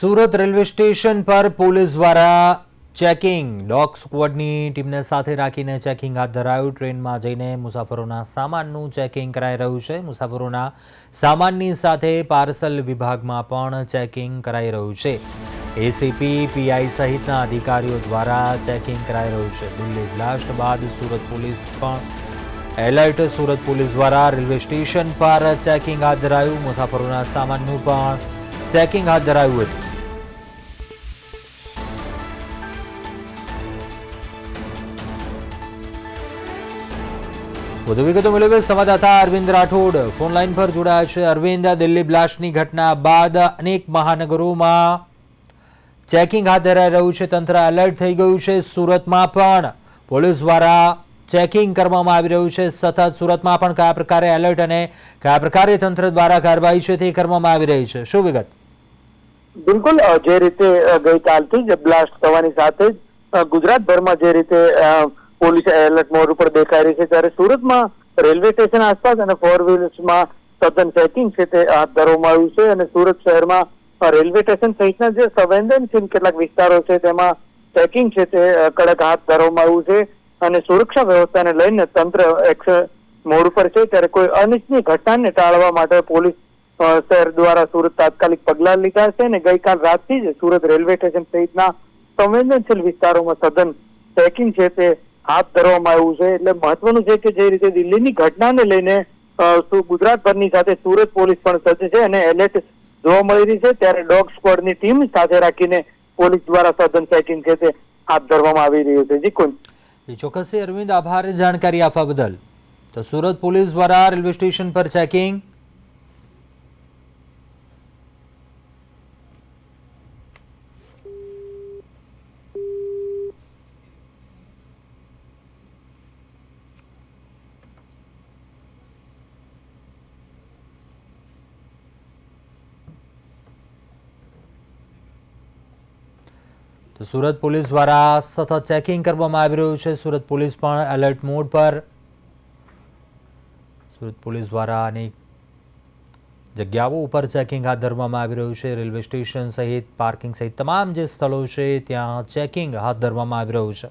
Surat railway station પર police દ્વારા checking. Dog સ્ક્વોડની ટીમને સાથે રાખીને ચેકિંગ હાથ ધરાયું. ટ્રેનમાં જઈને મુસાફરોના સામાનનું ચેકિંગ કરાઈ રહ્યું છે. મુસાફરોના સામાનની સાથે પાર્સલ વિભાગમાં પણ ચેકિંગ કરાઈ રહ્યું છે. એસીપી પીઆઈ સહિતના અધિકારીઓ દ્વારા ચેકિંગ કરાઈ રહ્યું છે. દિલ્હી બ્લાસ્ટ બાદ સુરત પોલીસ પણ એલર્ટ. સુરત પોલીસ દ્વારા રેલવે સ્ટેશન પર ચેકિંગ હાથ ધરાયું. મુસાફરોના સામાનનું પણ ચેકિંગ હાથ ધરાયું હતું. વધુ વિગતો મેળવે સંવાદદાતા અરવિંદ રાઠોડ. ફોન લાઈન પર જોડાયા છે અરવિંદ. દિલ્હી બ્લાસ્ટની ઘટના બાદ અનેક મહાનગરોમાં ચેકિંગ હાથ ધરાઈ રહ્યું છે. તંત્ર એલર્ટ થઈ ગયું છે. સુરતમાં પણ પોલીસ દ્વારા ચેકિંગ કરવામાં આવી રહ્યું છે. સતત સુરતમાં પણ કયા પ્રકારે એલર્ટ અને કયા પ્રકારે તંત્ર દ્વારા કાર્યવાહી છે તે કરવામાં આવી રહી છે. શું વિગત? બિલકુલ જે રીતે ગઈકાલથી જ બ્લાસ્ટ થવાની સાથે જ ગુજરાતભરમાં જે રીતે પોલીસ એલર્ટ મોડ ઉપર દેખાઈ રહી છે ત્યારે સુરતમાં રેલવે સ્ટેશન આસપાસ અને ફોર વ્હીલર્સમાં તદ્દન ચેકિંગ છે તે હાથ ધરવામાં આવ્યું છે અને સુરત શહેરમાં રેલવે સ્ટેશન સહિતના જે સંવેદનશીલ કેટલાક વિસ્તારો છે તેમાં ચેકિંગ છે તે કડક હાથ ધરવામાં આવ્યું છે અને સુરક્ષા વ્યવસ્થાને લઈને તંત્ર એક્શન મોડ ઉપર છે ત્યારે કોઈ અનિચ્છનીય ઘટનાને ટાળવા માટે પોલીસ શહેર દ્વારા સુરત તાત્કાલિક પગલાં લીધા છે અને ગઈકાલ રાતથી જ સુરત રેલવે સ્ટેશન સહિતના સંવેદનશીલ વિસ્તારોમાં સઘન ચેકિંગ છે તે હાથ ધરવામાં આવ્યું છે. એટલે મહત્વનું છે કે જે રીતે દિલ્હીની ઘટનાને લઈને ગુજરાતભરની સાથે સુરત પોલીસ પણ સજ્જ છે અને એલર્ટ જોવા મળી રહી છે. ત્યારે ડોગ સ્ક્વોડની ટીમ સાથે રાખીને પોલીસ દ્વારા સઘન ચેકિંગ છે તે હાથ ધરવામાં આવી રહ્યું છે. જી, ચોક્કસ. અરવિંદ, આભાર. જાણકારી આપવા બદલ. તો સુરત પોલીસ દ્વારા રેલવે સ્ટેશન પર ચેકિંગ તો સુરત પોલીસ દ્વારા સતત ચેકિંગ કરવામાં આવી રહ્યું છે. સુરત પોલીસ પણ એલર્ટ મોડ પર. સુરત પોલીસ દ્વારા અનેક જગ્યાઓ ઉપર ચેકિંગ હાથ ધરવામાં આવી રહ્યું છે. રેલવે સ્ટેશન સહિત, પાર્કિંગ સહિત તમામ જે સ્થળો છે, ત્યાં ચેકિંગ હાથ ધરવામાં આવી રહ્યું છે.